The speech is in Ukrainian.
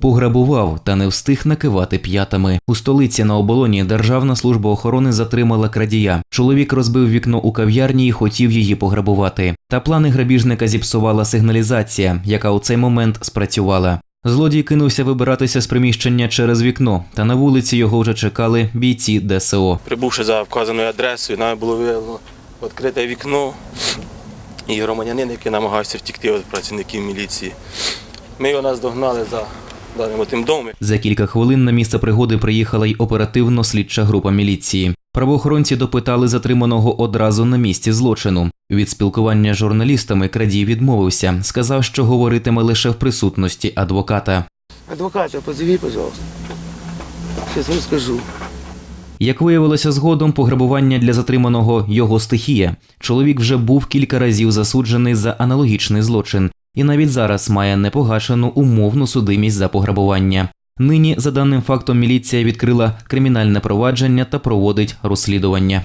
Пограбував та не встиг накивати п'ятами. У столиці на оболоні Державна служба охорони затримала крадія. Чоловік розбив вікно у кав'ярні і хотів її пограбувати. Та плани грабіжника зіпсувала сигналізація, яка у цей момент спрацювала. Злодій кинувся вибиратися з приміщення через вікно, та на вулиці його вже чекали бійці ДСО. Прибувши за вказаною адресою, нами було виявлено відкрите вікно і громадянин, який намагався втікти від працівників міліції. Ми його наздогнали за даним тим домом. За кілька хвилин на місце пригоди приїхала й оперативно-слідча група міліції. Правоохоронці допитали затриманого одразу на місці злочину. Від спілкування з журналістами крадій відмовився, сказав, що говоритиме лише в присутності адвоката. Адвоката, позови, пожалуйста. Сейчас вам скажу. Як виявилося згодом, пограбування для затриманого його стихія. Чоловік вже був кілька разів засуджений за аналогічний злочин, і навіть зараз має непогашену умовну судимість за пограбування. Нині, за даним фактом, міліція відкрила кримінальне провадження та проводить розслідування.